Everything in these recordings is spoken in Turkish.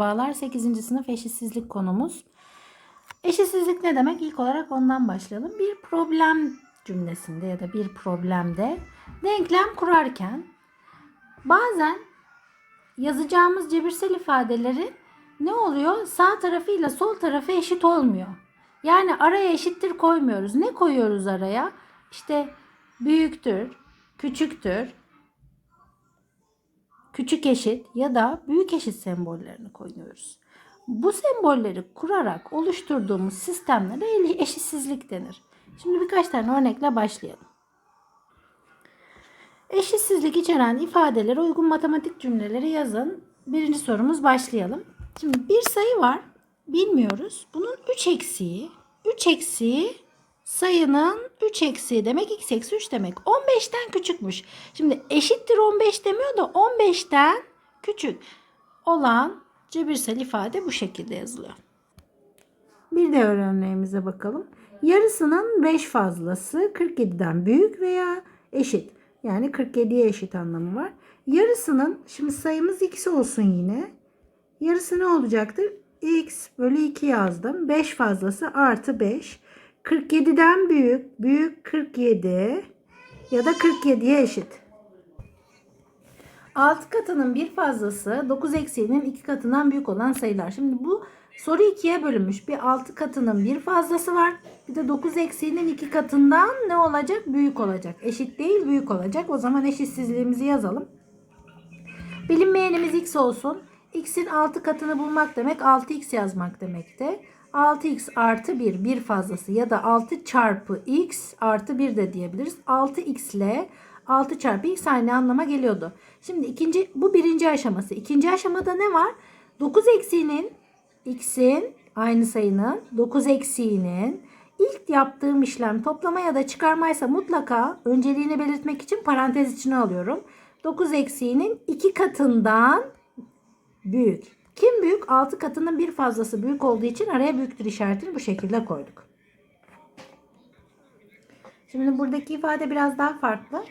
Bağlar 8. sınıf eşitsizlik konumuz. Eşitsizlik ne demek? İlk olarak ondan başlayalım. Bir problem cümlesinde ya da bir problemde denklem kurarken bazen yazacağımız cebirsel ifadeleri ne oluyor? Sağ tarafıyla sol tarafı eşit olmuyor. Yani araya eşittir koymuyoruz. Ne koyuyoruz araya? İşte büyüktür, küçüktür, küçük eşit ya da büyük eşit sembollerini koyuyoruz. Bu sembolleri kurarak oluşturduğumuz sistemlere eşitsizlik denir. Şimdi birkaç tane örnekle başlayalım. Eşitsizlik içeren ifadelere uygun matematik cümleleri yazın. Birinci sorumuz başlayalım. Şimdi bir sayı var. Bilmiyoruz. Bunun 3 eksiği. 3 eksiği sayının 3 eksiği demek x eksi 3 demek. 15'ten küçükmüş. Şimdi eşittir 15 demiyor da 15'ten küçük olan cebirsel ifade bu şekilde yazılıyor. Bir de örneğimize bakalım. Yarısının 5 fazlası 47'den büyük veya eşit. Yani 47'ye eşit anlamı var. Yarısının şimdi sayımız x olsun yine. Yarısı ne olacaktır? x bölü 2 yazdım. 5 fazlası artı 5. 47'den büyük, büyük 47 ya da 47'ye eşit. 6 katının bir fazlası 9 eksiğinin 2 katından büyük olan sayılar. Şimdi bu soru 2'ye bölünmüş. Bir 6 katının bir fazlası var. Bir de 9 eksiğinin 2 katından ne olacak? Büyük olacak. Eşit değil büyük olacak. O zaman eşitsizliğimizi yazalım. Bilinmeyenimiz x olsun. x'in 6 katını bulmak demek 6x yazmak demekti. 6x artı 1 bir fazlası ya da 6 çarpı x artı 1 de diyebiliriz. 6x ile 6 çarpı x aynı anlama geliyordu. Şimdi ikinci bu birinci aşaması. İkinci aşamada ne var? 9 eksiğinin x'in aynı sayının 9 eksiğinin ilk yaptığım işlem toplama ya da çıkarmaysa mutlaka önceliğini belirtmek için parantez içine alıyorum. 9 eksiğinin 2 katından büyük. Kim büyük? 6 katının bir fazlası büyük olduğu için araya büyüktür işaretini bu şekilde koyduk. Şimdi buradaki ifade biraz daha farklı.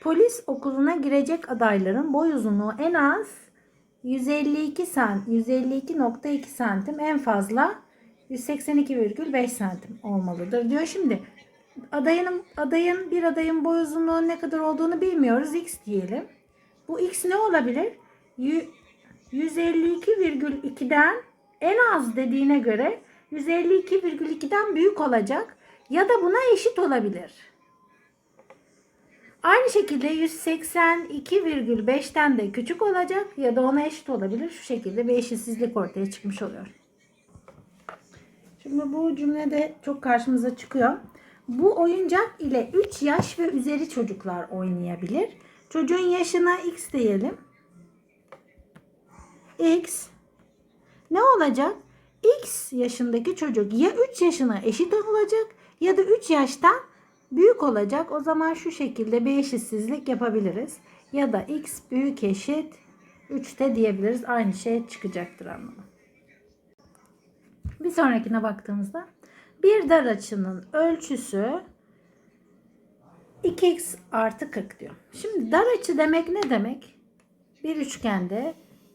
Polis okuluna girecek adayların boy uzunluğu en az 152 sant 152.2 santim en fazla 182,5 santim olmalıdır diyor. Şimdi adayın adayın bir adayın boy uzunluğu ne kadar olduğunu bilmiyoruz. X diyelim. Bu x ne olabilir? 152,2'den en az dediğine göre 152,2'den büyük olacak ya da buna eşit olabilir. Aynı şekilde 182,5'ten de küçük olacak ya da ona eşit olabilir. Şu şekilde bir eşitsizlik ortaya çıkmış oluyor. Şimdi bu cümlede çok karşımıza çıkıyor. Bu oyuncak ile 3 yaş ve üzeri çocuklar oynayabilir. Çocuğun yaşına x diyelim. X ne olacak? X yaşındaki çocuk ya 3 yaşına eşit olacak ya da 3 yaştan büyük olacak. O zaman şu şekilde bir eşitsizlik yapabiliriz. Ya da x büyük eşit 3'te diyebiliriz. Aynı şey çıkacaktır anlamı. Bir sonrakine baktığımızda bir dar açının ölçüsü 2x artı 40 diyor. Şimdi dar açı demek ne demek? Bir üçgende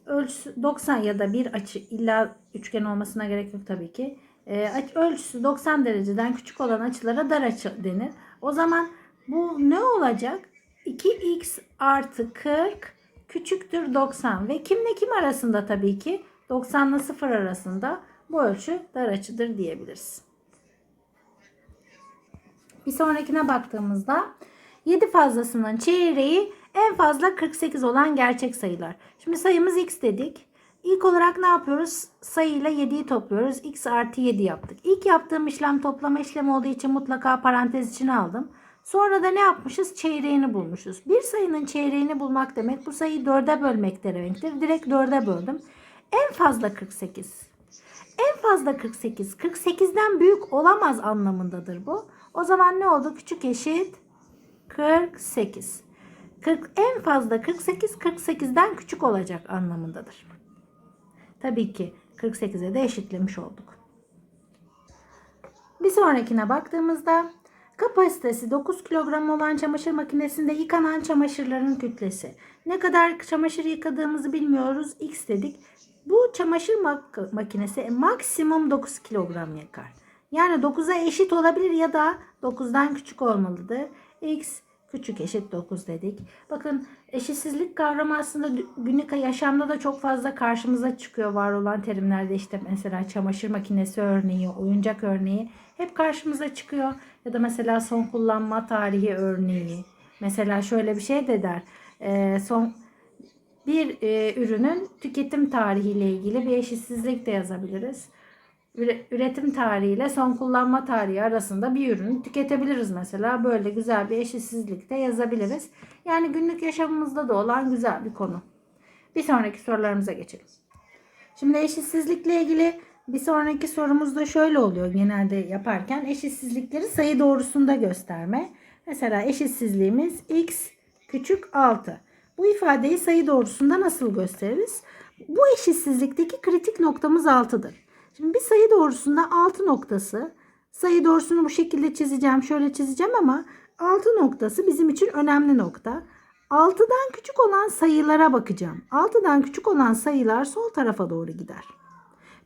ölçüsü 90 ya da bir açı illa üçgen olmasına gerek yok tabii ki. E, ölçüsü 90 dereceden küçük olan açılara dar açı denir. O zaman bu ne olacak? 2x artı 40 küçüktür 90 ve kimle kim arasında tabii ki 90 ile 0 arasında bu ölçü dar açıdır diyebiliriz. Bir sonrakine baktığımızda 7 fazlasının çeyreği en fazla 48 olan gerçek sayılar. Şimdi sayımız x dedik. İlk olarak ne yapıyoruz? Sayıyla 7'yi topluyoruz. x artı 7 yaptık. İlk yaptığım işlem toplama işlemi olduğu için mutlaka parantez içine aldım. Sonra da ne yapmışız? Çeyreğini bulmuşuz. Bir sayının çeyreğini bulmak demek bu sayıyı 4'e bölmek demektir. Direkt 4'e böldüm. En fazla 48. En fazla 48. 48'den büyük olamaz anlamındadır bu. O zaman ne oldu? Küçük eşit 48. 40 en fazla 48 48'den küçük olacak anlamındadır. Tabii ki 48'e de eşitlemiş olduk. Bir sonrakine baktığımızda kapasitesi 9 kilogram olan çamaşır makinesinde yıkanan çamaşırların kütlesi. Ne kadar çamaşır yıkadığımızı bilmiyoruz. X dedik. Bu çamaşır mak- makinesi maksimum 9 kilogram yakar. Yani 9'a eşit olabilir ya da 9'dan küçük olmalıdır. X küçük eşit 9 dedik. Bakın eşitsizlik kavramı aslında günlük yaşamda da çok fazla karşımıza çıkıyor var olan terimlerde işte mesela çamaşır makinesi örneği, oyuncak örneği hep karşımıza çıkıyor. Ya da mesela son kullanma tarihi örneği. Mesela şöyle bir şey de der. Son bir ürünün tüketim tarihiyle ilgili bir eşitsizlik de yazabiliriz. Üre- Üretim tarihiyle son kullanma tarihi arasında bir ürünü tüketebiliriz mesela. Böyle güzel bir eşitsizlik de yazabiliriz. Yani günlük yaşamımızda da olan güzel bir konu. Bir sonraki sorularımıza geçelim. Şimdi eşitsizlikle ilgili bir sonraki sorumuz da şöyle oluyor genelde yaparken eşitsizlikleri sayı doğrusunda gösterme. Mesela eşitsizliğimiz x küçük 6. Bu ifadeyi sayı doğrusunda nasıl gösteririz? Bu eşitsizlikteki kritik noktamız 6'dır. Şimdi bir sayı doğrusunda 6 noktası sayı doğrusunu bu şekilde çizeceğim şöyle çizeceğim ama 6 noktası bizim için önemli nokta. 6'dan küçük olan sayılara bakacağım. 6'dan küçük olan sayılar sol tarafa doğru gider.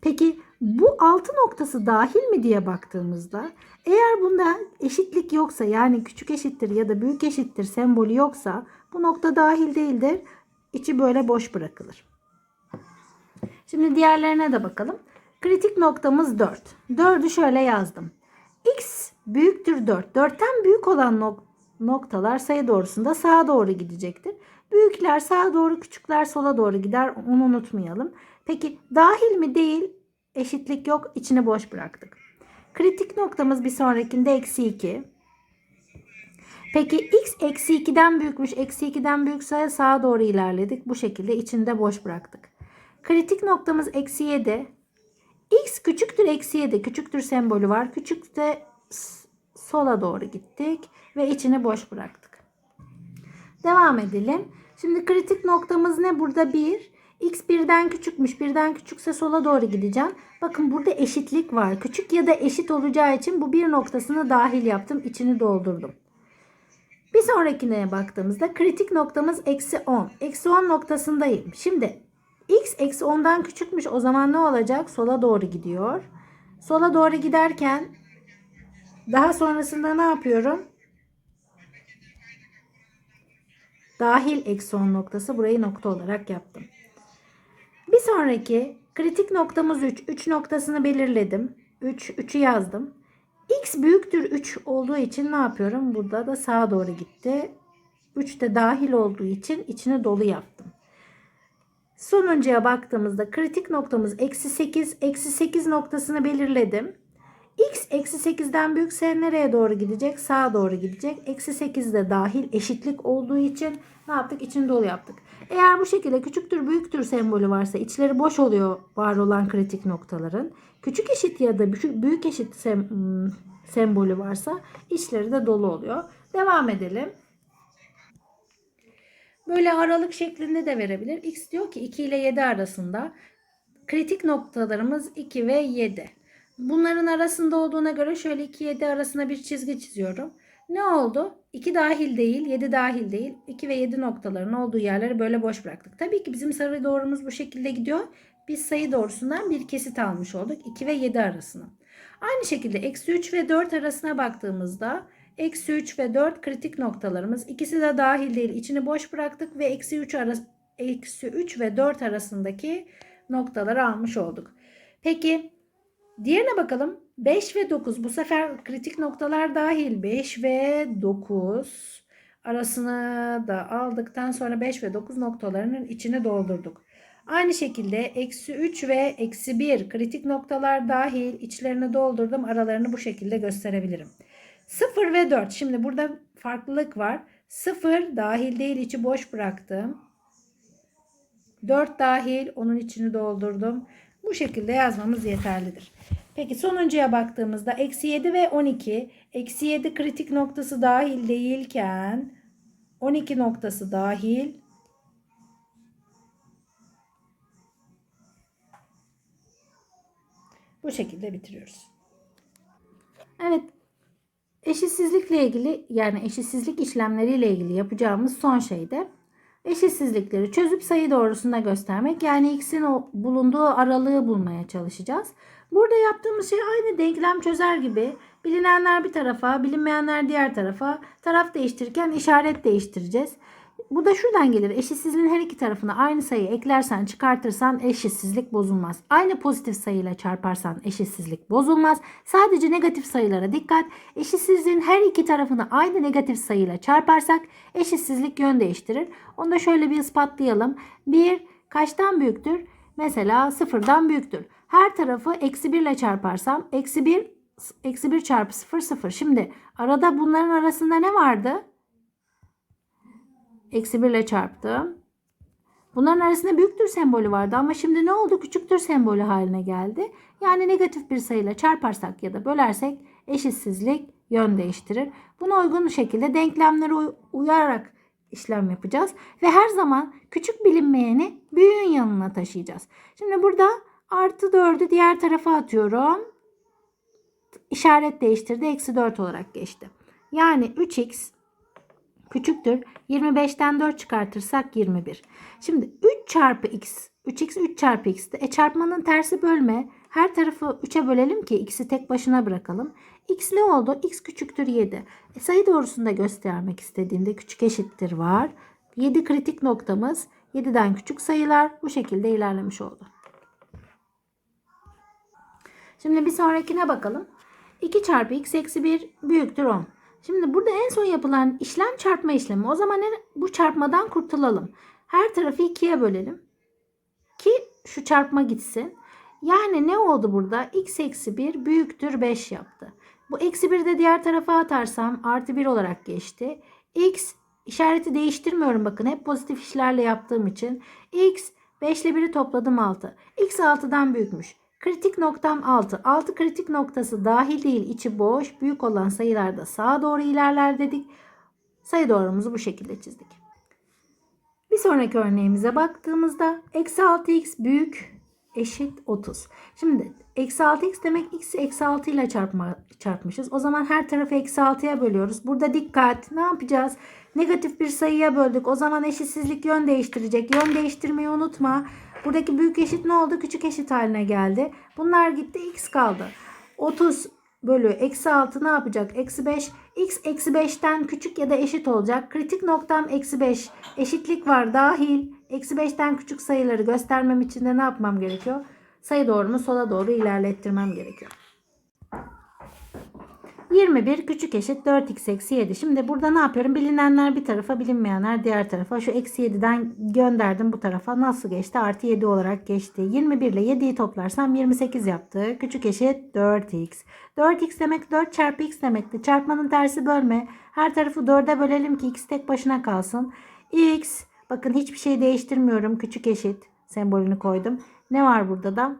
Peki bu 6 noktası dahil mi diye baktığımızda eğer bunda eşitlik yoksa yani küçük eşittir ya da büyük eşittir sembolü yoksa bu nokta dahil değildir. İçi böyle boş bırakılır. Şimdi diğerlerine de bakalım. Kritik noktamız 4. 4'ü şöyle yazdım. X büyüktür 4. 4'ten büyük olan nok- noktalar sayı doğrusunda sağa doğru gidecektir. Büyükler sağa doğru, küçükler sola doğru gider. Onu unutmayalım. Peki dahil mi değil? Eşitlik yok. İçini boş bıraktık. Kritik noktamız bir sonrakinde eksi 2. Peki x eksi 2'den büyükmüş. Eksi 2'den büyükse sağa doğru ilerledik. Bu şekilde içinde boş bıraktık. Kritik noktamız eksi 7. X küçüktür eksi 7. Küçüktür sembolü var. Küçük de sola doğru gittik. Ve içini boş bıraktık. Devam edelim. Şimdi kritik noktamız ne? Burada 1. X birden küçükmüş. Birden küçükse sola doğru gideceğim. Bakın burada eşitlik var. Küçük ya da eşit olacağı için bu bir noktasını dahil yaptım. İçini doldurdum. Bir sonrakine baktığımızda kritik noktamız eksi 10. Eksi 10 noktasındayım. Şimdi x eksi 10'dan küçükmüş. O zaman ne olacak? Sola doğru gidiyor. Sola doğru giderken daha sonrasında ne yapıyorum? Dahil eksi 10 noktası burayı nokta olarak yaptım. Bir sonraki kritik noktamız 3. 3 noktasını belirledim. 3, 3'ü yazdım. X büyüktür 3 olduğu için ne yapıyorum? Burada da sağa doğru gitti. 3 de dahil olduğu için içine dolu yaptım. Sonuncuya baktığımızda kritik noktamız eksi 8. Eksi 8 noktasını belirledim. X eksi 8'den büyükse nereye doğru gidecek? Sağa doğru gidecek. Eksi 8 de dahil eşitlik olduğu için ne yaptık? İçini dolu yaptık. Eğer bu şekilde küçüktür büyüktür sembolü varsa içleri boş oluyor var olan kritik noktaların. Küçük eşit ya da büyük, büyük eşit sem, hmm, sembolü varsa içleri de dolu oluyor. Devam edelim. Böyle aralık şeklinde de verebilir. X diyor ki 2 ile 7 arasında. Kritik noktalarımız 2 ve 7. Bunların arasında olduğuna göre şöyle 2 7 arasına bir çizgi çiziyorum. Ne oldu? 2 dahil değil, 7 dahil değil. 2 ve 7 noktaların olduğu yerleri böyle boş bıraktık. Tabii ki bizim sayı doğrumuz bu şekilde gidiyor. Biz sayı doğrusundan bir kesit almış olduk. 2 ve 7 arasına. Aynı şekilde eksi 3 ve 4 arasına baktığımızda eksi 3 ve 4 kritik noktalarımız. İkisi de dahil değil. İçini boş bıraktık ve eksi 3, arası, eksi 3 ve 4 arasındaki noktaları almış olduk. Peki Diğerine bakalım. 5 ve 9 bu sefer kritik noktalar dahil. 5 ve 9 arasını da aldıktan sonra 5 ve 9 noktalarının içine doldurduk. Aynı şekilde eksi 3 ve eksi 1 kritik noktalar dahil içlerini doldurdum. Aralarını bu şekilde gösterebilirim. 0 ve 4 şimdi burada farklılık var. 0 dahil değil içi boş bıraktım. 4 dahil onun içini doldurdum. Bu şekilde yazmamız yeterlidir. Peki sonuncuya baktığımızda eksi 7 ve 12. Eksi 7 kritik noktası dahil değilken 12 noktası dahil. Bu şekilde bitiriyoruz. Evet. Eşitsizlikle ilgili yani eşitsizlik işlemleriyle ilgili yapacağımız son şey de eşitsizlikleri çözüp sayı doğrusunda göstermek. Yani x'in bulunduğu aralığı bulmaya çalışacağız. Burada yaptığımız şey aynı denklem çözer gibi. Bilinenler bir tarafa, bilinmeyenler diğer tarafa. Taraf değiştirirken işaret değiştireceğiz. Bu da şuradan gelir. Eşitsizliğin her iki tarafına aynı sayı eklersen çıkartırsan eşitsizlik bozulmaz. Aynı pozitif sayıyla çarparsan eşitsizlik bozulmaz. Sadece negatif sayılara dikkat. Eşitsizliğin her iki tarafını aynı negatif sayıyla çarparsak eşitsizlik yön değiştirir. Onu da şöyle bir ispatlayalım. 1 kaçtan büyüktür? Mesela sıfırdan büyüktür. Her tarafı eksi 1 ile çarparsam eksi 1 eksi 1 çarpı 0 0. Şimdi arada bunların arasında ne vardı? Eksi 1 ile çarptım. Bunların arasında büyüktür sembolü vardı ama şimdi ne oldu? Küçüktür sembolü haline geldi. Yani negatif bir sayıyla çarparsak ya da bölersek eşitsizlik yön değiştirir. Buna uygun şekilde denklemlere uy- uyarak işlem yapacağız. Ve her zaman küçük bilinmeyeni büyüğün yanına taşıyacağız. Şimdi burada artı 4'ü diğer tarafa atıyorum. İşaret değiştirdi. Eksi 4 olarak geçti. Yani 3x küçüktür. 25'ten 4 çıkartırsak 21. Şimdi 3 çarpı x. 3x 3 çarpı x'ti. E çarpmanın tersi bölme. Her tarafı 3'e bölelim ki x'i tek başına bırakalım. x ne oldu? x küçüktür 7. E sayı doğrusunda göstermek istediğimde küçük eşittir var. 7 kritik noktamız 7'den küçük sayılar bu şekilde ilerlemiş oldu. Şimdi bir sonrakine bakalım. 2 çarpı x eksi 1 büyüktür 10. Şimdi burada en son yapılan işlem çarpma işlemi. O zaman bu çarpmadan kurtulalım. Her tarafı 2'ye bölelim. Ki şu çarpma gitsin. Yani ne oldu burada? x eksi 1 büyüktür 5 yaptı. Bu eksi 1 de diğer tarafa atarsam artı 1 olarak geçti. x işareti değiştirmiyorum bakın. Hep pozitif işlerle yaptığım için. x 5 ile 1'i topladım 6. x 6'dan büyükmüş. Kritik noktam 6. 6 kritik noktası dahil değil içi boş. Büyük olan sayılarda sağa doğru ilerler dedik. Sayı doğrumuzu bu şekilde çizdik. Bir sonraki örneğimize baktığımızda eksi 6x büyük eşit 30. Şimdi eksi 6x demek x'i eksi 6 ile çarpma, çarpmışız. O zaman her tarafı eksi 6'ya bölüyoruz. Burada dikkat ne yapacağız? Negatif bir sayıya böldük. O zaman eşitsizlik yön değiştirecek. Yön değiştirmeyi unutma. Buradaki büyük eşit ne oldu? Küçük eşit haline geldi. Bunlar gitti x kaldı. 30 bölü eksi 6 ne yapacak? Eksi 5. X eksi 5'ten küçük ya da eşit olacak. Kritik noktam eksi 5. Eşitlik var dahil. Eksi 5'ten küçük sayıları göstermem için de ne yapmam gerekiyor? Sayı doğrumu sola doğru ilerlettirmem gerekiyor. 21 küçük eşit 4x eksi 7. Şimdi burada ne yapıyorum? Bilinenler bir tarafa bilinmeyenler diğer tarafa. Şu eksi 7'den gönderdim bu tarafa. Nasıl geçti? Artı 7 olarak geçti. 21 ile 7'yi toplarsam 28 yaptı. Küçük eşit 4x. 4x demek 4 çarpı x demekti. Çarpmanın tersi bölme. Her tarafı 4'e bölelim ki x tek başına kalsın. x bakın hiçbir şey değiştirmiyorum. Küçük eşit sembolünü koydum. Ne var burada da?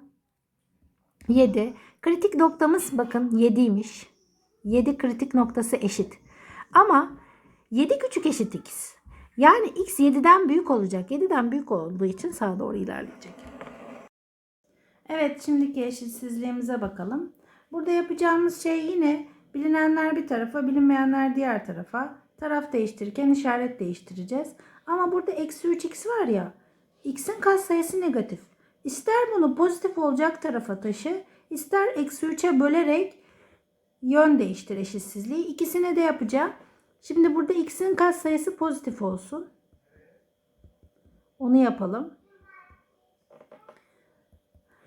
7. Kritik noktamız bakın 7'ymiş. 7 kritik noktası eşit. Ama 7 küçük eşit x. Yani x 7'den büyük olacak. 7'den büyük olduğu için sağa doğru ilerleyecek. Evet şimdiki eşitsizliğimize bakalım. Burada yapacağımız şey yine bilinenler bir tarafa bilinmeyenler diğer tarafa. Taraf değiştirirken işaret değiştireceğiz. Ama burada eksi 3x var ya. x'in katsayısı negatif. İster bunu pozitif olacak tarafa taşı. ister eksi 3'e bölerek yön değiştir eşitsizliği. İkisini de yapacağım. Şimdi burada x'in katsayısı pozitif olsun. Onu yapalım.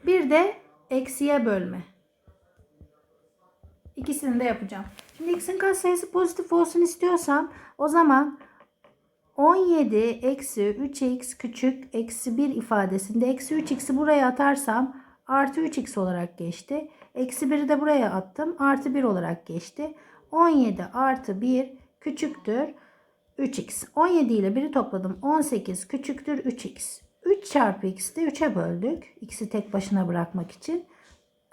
Bir de eksiye bölme. İkisini de yapacağım. Şimdi x'in katsayısı pozitif olsun istiyorsam o zaman 17 eksi 3x küçük eksi 1 ifadesinde eksi 3x'i buraya atarsam artı 3x olarak geçti. Eksi 1'i de buraya attım. Artı 1 olarak geçti. 17 artı 1 küçüktür 3x. 17 ile 1'i topladım. 18 küçüktür 3x. 3 çarpı x'i de 3'e böldük. x'i tek başına bırakmak için.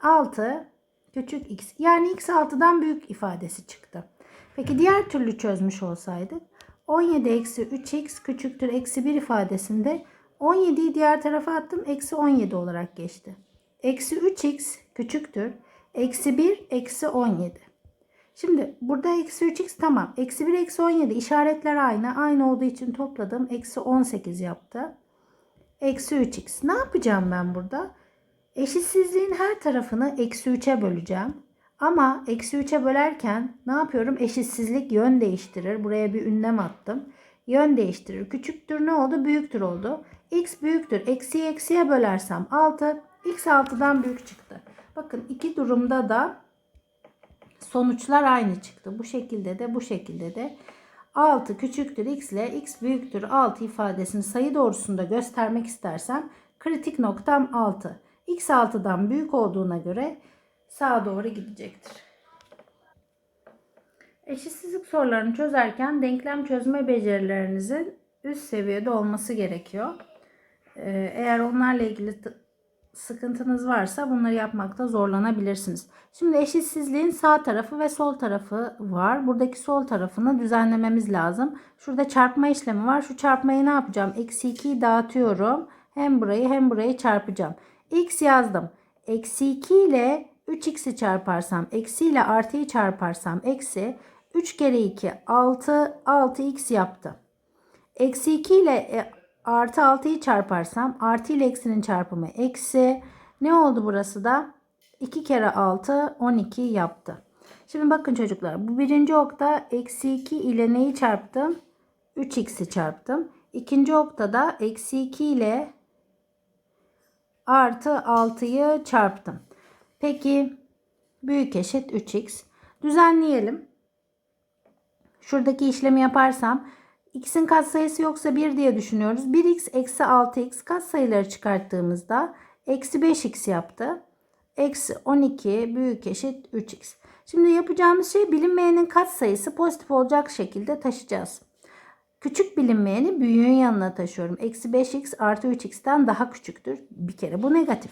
6 küçük x. Yani x 6'dan büyük ifadesi çıktı. Peki diğer türlü çözmüş olsaydık 17 eksi 3x küçüktür eksi 1 ifadesinde 17'yi diğer tarafa attım. Eksi 17 olarak geçti. Eksi 3x küçüktür. Eksi 1 eksi 17. Şimdi burada eksi 3x tamam. Eksi 1 eksi 17 işaretler aynı. Aynı olduğu için topladım. Eksi 18 yaptı. Eksi 3x. Ne yapacağım ben burada? Eşitsizliğin her tarafını eksi 3'e böleceğim. Ama eksi 3'e bölerken ne yapıyorum? Eşitsizlik yön değiştirir. Buraya bir ünlem attım. Yön değiştirir. Küçüktür ne oldu? Büyüktür oldu. x büyüktür. Eksiyi eksiye bölersem 6. x 6'dan büyük çıktı. Bakın iki durumda da sonuçlar aynı çıktı. Bu şekilde de bu şekilde de 6 küçüktür x ile x büyüktür 6 ifadesini sayı doğrusunda göstermek istersem kritik noktam 6. x 6'dan büyük olduğuna göre sağa doğru gidecektir. Eşitsizlik sorularını çözerken denklem çözme becerilerinizin üst seviyede olması gerekiyor. Ee, Eğer onlarla ilgili sıkıntınız varsa bunları yapmakta zorlanabilirsiniz. Şimdi eşitsizliğin sağ tarafı ve sol tarafı var. Buradaki sol tarafını düzenlememiz lazım. Şurada çarpma işlemi var. Şu çarpmayı ne yapacağım? Eksi 2'yi dağıtıyorum. Hem burayı hem burayı çarpacağım. X yazdım. Eksi 2 ile 3x'i çarparsam, eksi ile artıyı çarparsam, eksi 3 kere 2 6, 6x yaptı. Eksi 2 ile e, artı 6'yı çarparsam artı ile eksinin çarpımı eksi. Ne oldu burası da? 2 kere 6 12 yaptı. Şimdi bakın çocuklar bu birinci okta eksi 2 ile neyi çarptım? 3x'i çarptım. İkinci oktada eksi 2 ile artı 6'yı çarptım. Peki büyük eşit 3x. Düzenleyelim. Şuradaki işlemi yaparsam x'in katsayısı yoksa 1 diye düşünüyoruz. 1x eksi 6x katsayıları çıkarttığımızda eksi 5x yaptı. Eksi 12 büyük eşit 3x. Şimdi yapacağımız şey bilinmeyenin katsayısı pozitif olacak şekilde taşıyacağız. Küçük bilinmeyeni büyüğün yanına taşıyorum. Eksi 5x artı 3x'ten daha küçüktür. Bir kere bu negatif.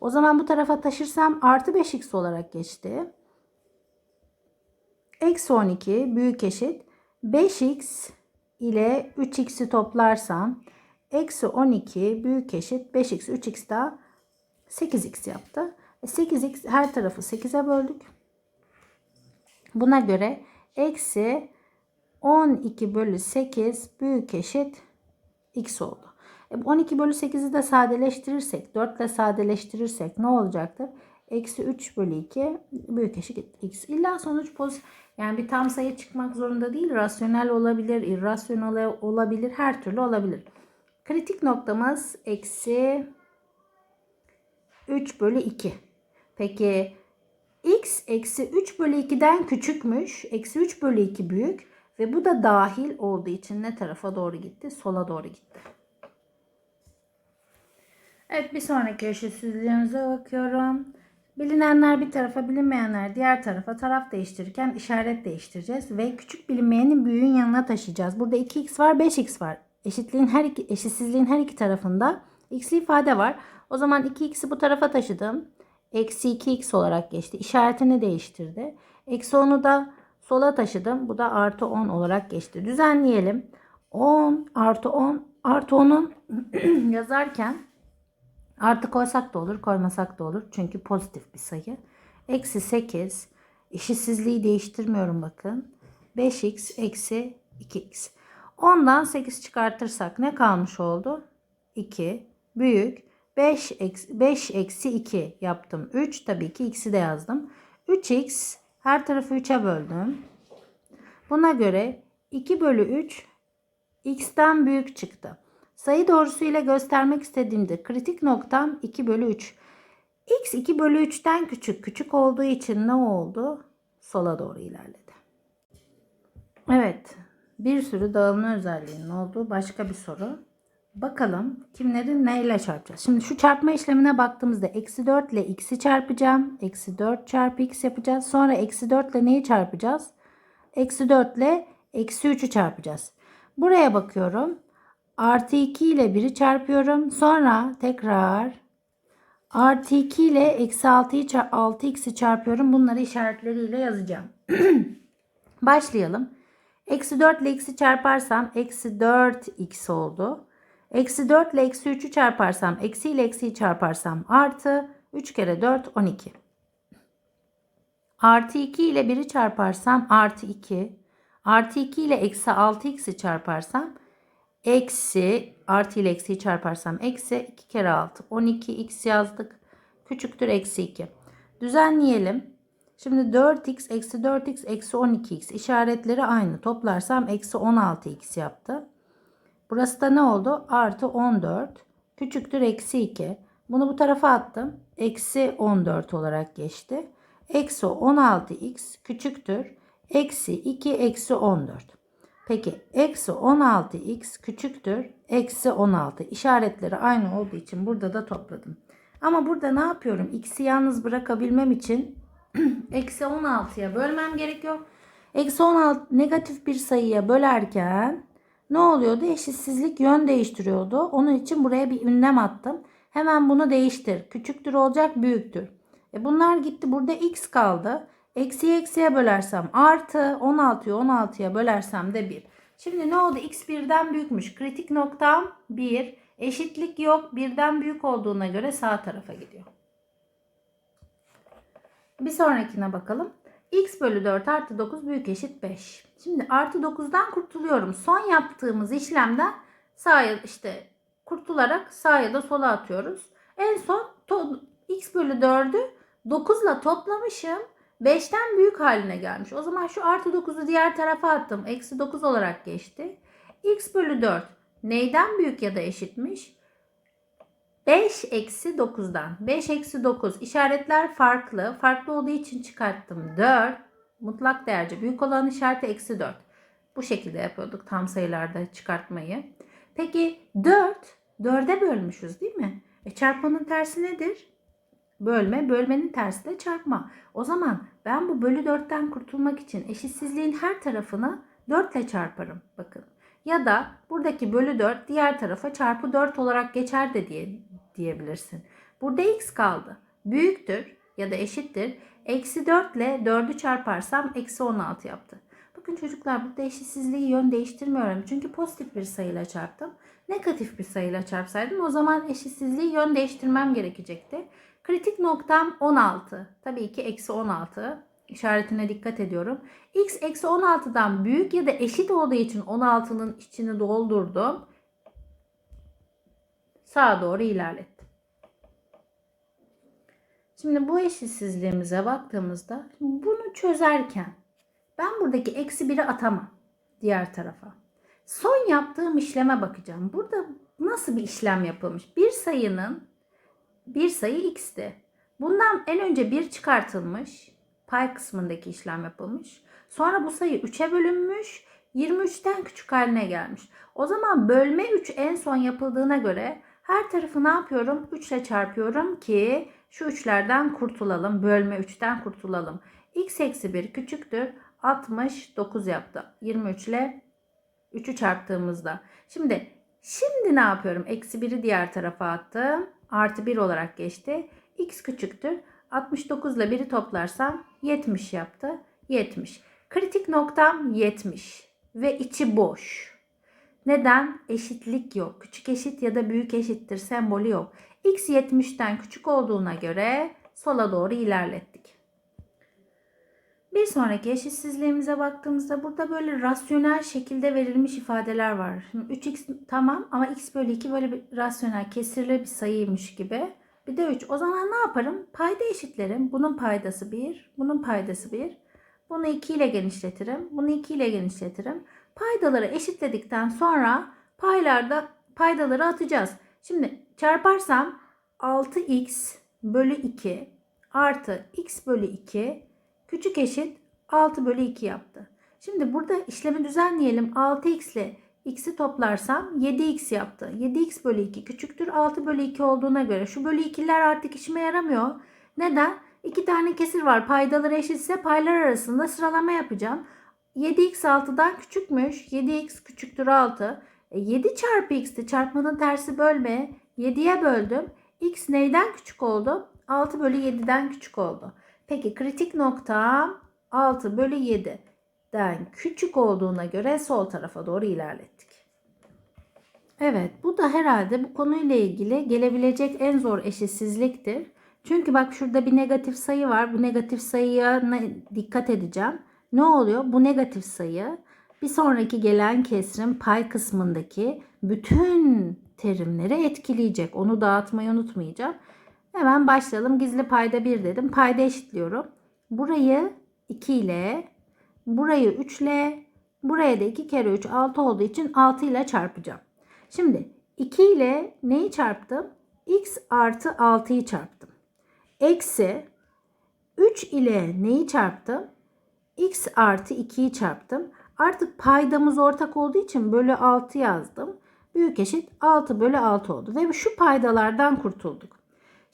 O zaman bu tarafa taşırsam artı 5x olarak geçti. Eksi 12 büyük eşit 5x ile 3x'i toplarsam eksi 12 büyük eşit 5x 3x daha 8x yaptı. E 8x her tarafı 8'e böldük. Buna göre eksi 12 bölü 8 büyük eşit x oldu. E 12 bölü 8'i de sadeleştirirsek 4 ile sadeleştirirsek ne olacaktır? Eksi 3 bölü 2 büyük eşit x. İlla sonuç pozitif. Yani bir tam sayı çıkmak zorunda değil. Rasyonel olabilir, irrasyonel olabilir, her türlü olabilir. Kritik noktamız eksi 3 bölü 2. Peki x eksi 3 bölü 2'den küçükmüş. Eksi 3 bölü 2 büyük. Ve bu da dahil olduğu için ne tarafa doğru gitti? Sola doğru gitti. Evet bir sonraki eşitsizliğimize bakıyorum. Bilinenler bir tarafa, bilinmeyenler diğer tarafa taraf değiştirirken işaret değiştireceğiz ve küçük bilinmeyenin büyüğün yanına taşıyacağız. Burada 2x var, 5x var. Eşitliğin her iki, eşitsizliğin her iki tarafında x'li ifade var. O zaman 2x'i bu tarafa taşıdım. Eksi 2x olarak geçti. İşaretini değiştirdi. Eksi 10'u da sola taşıdım. Bu da artı 10 olarak geçti. Düzenleyelim. 10 artı 10 artı 10'un yazarken Artı koysak da olur, koymasak da olur. Çünkü pozitif bir sayı. Eksi 8. Eşitsizliği değiştirmiyorum bakın. 5x eksi 2x. 10'dan 8 çıkartırsak ne kalmış oldu? 2 büyük 5 eksi, 5 eksi 2 yaptım. 3 tabii ki x'i de yazdım. 3x her tarafı 3'e böldüm. Buna göre 2 bölü 3 x'ten büyük çıktı. Sayı doğrusuyla göstermek istediğimde kritik noktam 2 bölü 3. X 2 bölü 3'ten küçük. Küçük olduğu için ne oldu? Sola doğru ilerledi. Evet. Bir sürü dağılma özelliğinin olduğu başka bir soru. Bakalım kimleri neyle çarpacağız? Şimdi şu çarpma işlemine baktığımızda eksi 4 ile x'i çarpacağım. Eksi 4 çarpı x yapacağız. Sonra eksi 4 ile neyi çarpacağız? Eksi 4 ile eksi 3'ü çarpacağız. Buraya bakıyorum. Artı 2 ile 1'i çarpıyorum. Sonra tekrar artı 2 ile eksi 6'yı 6x'i çarpıyorum. Bunları işaretleriyle yazacağım. Başlayalım. Eksi 4 ile x'i çarparsam eksi 4x oldu. Eksi 4 ile eksi 3'ü çarparsam eksi ile eksiyi çarparsam artı 3 kere 4 12. Artı 2 ile 1'i çarparsam artı 2. Artı 2 ile eksi 6x'i çarparsam eksi artı ile eksiyi çarparsam eksi 2 kere 6. 12x yazdık. Küçüktür eksi 2. Düzenleyelim. Şimdi 4x eksi 4x eksi 12x işaretleri aynı. Toplarsam eksi 16x yaptı. Burası da ne oldu? Artı 14 küçüktür eksi 2. Bunu bu tarafa attım. Eksi 14 olarak geçti. Eksi 16x küçüktür. Eksi 2 eksi 14. Peki eksi 16x küçüktür. Eksi 16. İşaretleri aynı olduğu için burada da topladım. Ama burada ne yapıyorum? X'i yalnız bırakabilmem için eksi 16'ya bölmem gerekiyor. Eksi 16 negatif bir sayıya bölerken ne oluyordu? Eşitsizlik yön değiştiriyordu. Onun için buraya bir ünlem attım. Hemen bunu değiştir. Küçüktür olacak büyüktür. E bunlar gitti. Burada x kaldı. Eksiye eksiye bölersem artı 16'yı 16'ya bölersem de 1. Şimdi ne oldu? x birden büyükmüş. Kritik noktam 1. Eşitlik yok. Birden büyük olduğuna göre sağ tarafa gidiyor. Bir sonrakine bakalım. x bölü 4 artı 9 büyük eşit 5. Şimdi artı 9'dan kurtuluyorum. Son yaptığımız işlemden sağa işte kurtularak sağa da sola atıyoruz. En son x bölü 4'ü 9 ile toplamışım. 5'ten büyük haline gelmiş. O zaman şu artı 9'u diğer tarafa attım. Eksi 9 olarak geçti. x bölü 4 neyden büyük ya da eşitmiş? 5 eksi 9'dan. 5 eksi 9 işaretler farklı. Farklı olduğu için çıkarttım 4. Mutlak değerce büyük olan işareti eksi 4. Bu şekilde yapıyorduk tam sayılarda çıkartmayı. Peki 4, 4'e bölmüşüz değil mi? E çarpmanın tersi nedir? Bölme, bölmenin tersi de çarpma. O zaman ben bu bölü 4'ten kurtulmak için eşitsizliğin her tarafını 4 ile çarparım. Bakın. Ya da buradaki bölü 4 diğer tarafa çarpı 4 olarak geçer de diye, diyebilirsin. Burada x kaldı. Büyüktür ya da eşittir. Eksi 4 ile 4'ü çarparsam eksi 16 yaptı. Bakın çocuklar burada eşitsizliği yön değiştirmiyorum. Çünkü pozitif bir sayıyla çarptım. Negatif bir sayıyla çarpsaydım o zaman eşitsizliği yön değiştirmem gerekecekti. Kritik noktam 16. Tabii ki eksi 16. İşaretine dikkat ediyorum. X eksi 16'dan büyük ya da eşit olduğu için 16'nın içini doldurdum. Sağa doğru ilerlettim. Şimdi bu eşitsizliğimize baktığımızda bunu çözerken ben buradaki eksi 1'i atamam diğer tarafa. Son yaptığım işleme bakacağım. Burada nasıl bir işlem yapılmış? Bir sayının bir sayı x'ti. Bundan en önce 1 çıkartılmış. Pay kısmındaki işlem yapılmış. Sonra bu sayı 3'e bölünmüş. 23'ten küçük haline gelmiş. O zaman bölme 3 en son yapıldığına göre her tarafı ne yapıyorum? 3 ile çarpıyorum ki şu 3'lerden kurtulalım. Bölme 3'ten kurtulalım. x eksi 1 küçüktür. 69 yaptı. 23 ile 3'ü çarptığımızda. Şimdi şimdi ne yapıyorum? Eksi 1'i diğer tarafa attım. Artı 1 olarak geçti. x küçüktür. 69 ile 1'i toplarsam 70 yaptı. 70. Kritik noktam 70 ve içi boş. Neden? Eşitlik yok. Küçük eşit ya da büyük eşittir sembolü yok. X 70'ten küçük olduğuna göre sola doğru ilerlettik. Bir sonraki eşitsizliğimize baktığımızda burada böyle rasyonel şekilde verilmiş ifadeler var. Şimdi 3x tamam ama x bölü 2 böyle bir rasyonel kesirli bir sayıymış gibi. Bir de 3. O zaman ne yaparım? Payda eşitlerim. Bunun paydası 1, bunun paydası 1. Bunu 2 ile genişletirim. Bunu 2 ile genişletirim. Paydaları eşitledikten sonra paylarda paydaları atacağız. Şimdi çarparsam 6x bölü 2 artı x bölü 2 küçük eşit 6 bölü 2 yaptı. Şimdi burada işlemi düzenleyelim. 6x ile x'i toplarsam 7x yaptı. 7x bölü 2 küçüktür 6 bölü 2 olduğuna göre şu bölü 2'ler artık işime yaramıyor. Neden? İki tane kesir var. Paydaları eşitse paylar arasında sıralama yapacağım. 7x 6'dan küçükmüş. 7x küçüktür 6. E 7 çarpı x'ti. Çarpmanın tersi bölme. 7'ye böldüm. x neyden küçük oldu? 6 bölü 7'den küçük oldu. Peki kritik nokta 6 bölü 7'den küçük olduğuna göre sol tarafa doğru ilerlettik. Evet bu da herhalde bu konuyla ilgili gelebilecek en zor eşitsizliktir. Çünkü bak şurada bir negatif sayı var. Bu negatif sayıya dikkat edeceğim. Ne oluyor? Bu negatif sayı bir sonraki gelen kesrin pay kısmındaki bütün terimleri etkileyecek. Onu dağıtmayı unutmayacağım. Hemen başlayalım. Gizli payda 1 dedim. Payda eşitliyorum. Burayı 2 ile, burayı 3 ile, buraya da 2 kere 3 6 olduğu için 6 ile çarpacağım. Şimdi 2 ile neyi çarptım? x artı 6'yı çarptım. Eksi 3 ile neyi çarptım? x artı 2'yi çarptım. Artık paydamız ortak olduğu için bölü 6 yazdım. Büyük eşit 6 bölü 6 oldu. Ve şu paydalardan kurtulduk.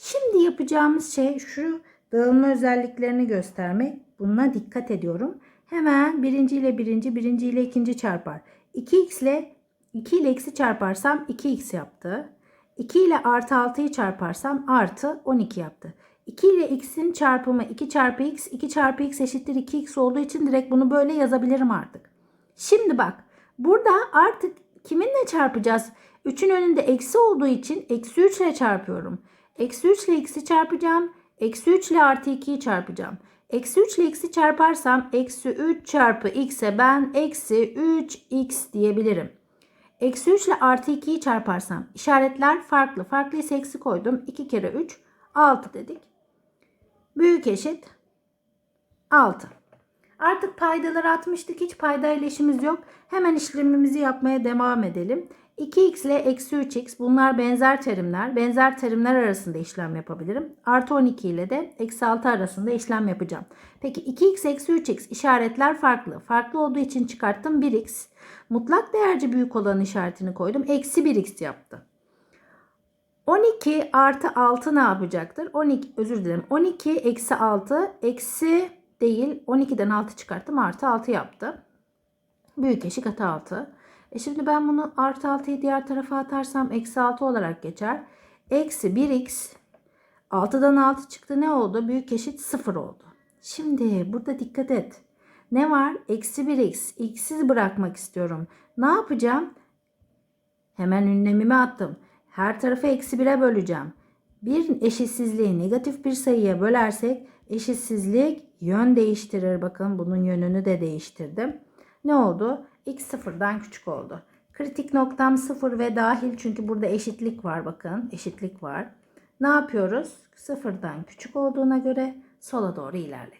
Şimdi yapacağımız şey şu dağılma özelliklerini göstermek. Buna dikkat ediyorum. Hemen birinci ile birinci, birinci ile ikinci çarpar. 2x ile 2 ile x'i çarparsam 2x yaptı. 2 ile artı 6'yı çarparsam artı 12 yaptı. 2 ile x'in çarpımı 2 çarpı x, 2 çarpı x eşittir 2x olduğu için direkt bunu böyle yazabilirim artık. Şimdi bak burada artık kiminle çarpacağız? 3'ün önünde eksi olduğu için eksi 3 ile çarpıyorum. Eksi 3 ile x'i çarpacağım. Eksi 3 ile artı 2'yi çarpacağım. Eksi 3 ile x'i çarparsam eksi 3 çarpı x'e ben eksi 3x diyebilirim. Eksi 3 ile artı 2'yi çarparsam işaretler farklı. Farklı ise eksi koydum. 2 kere 3 6 dedik. Büyük eşit 6. Artık paydaları atmıştık. Hiç paydayla işimiz yok. Hemen işlemimizi yapmaya devam edelim. 2x ile eksi 3x bunlar benzer terimler. Benzer terimler arasında işlem yapabilirim. Artı 12 ile de eksi 6 arasında işlem yapacağım. Peki 2x eksi 3x işaretler farklı. Farklı olduğu için çıkarttım 1x. Mutlak değerci büyük olan işaretini koydum. Eksi 1x yaptı. 12 artı 6 ne yapacaktır? 12 özür dilerim. 12 eksi 6 eksi değil 12'den 6 çıkarttım artı 6 yaptı. Büyük eşik atı 6. E şimdi ben bunu artı 6'yı diğer tarafa atarsam eksi 6 olarak geçer. Eksi 1x 6'dan 6 çıktı ne oldu? Büyük eşit 0 oldu. Şimdi burada dikkat et. Ne var? Eksi 1x. x'siz bırakmak istiyorum. Ne yapacağım? Hemen ünlemimi attım. Her tarafı eksi 1'e böleceğim. Bir eşitsizliği negatif bir sayıya bölersek eşitsizlik yön değiştirir. Bakın bunun yönünü de değiştirdim. Ne oldu? X sıfırdan küçük oldu. Kritik noktam sıfır ve dahil çünkü burada eşitlik var bakın. Eşitlik var. Ne yapıyoruz? Sıfırdan küçük olduğuna göre sola doğru ilerle.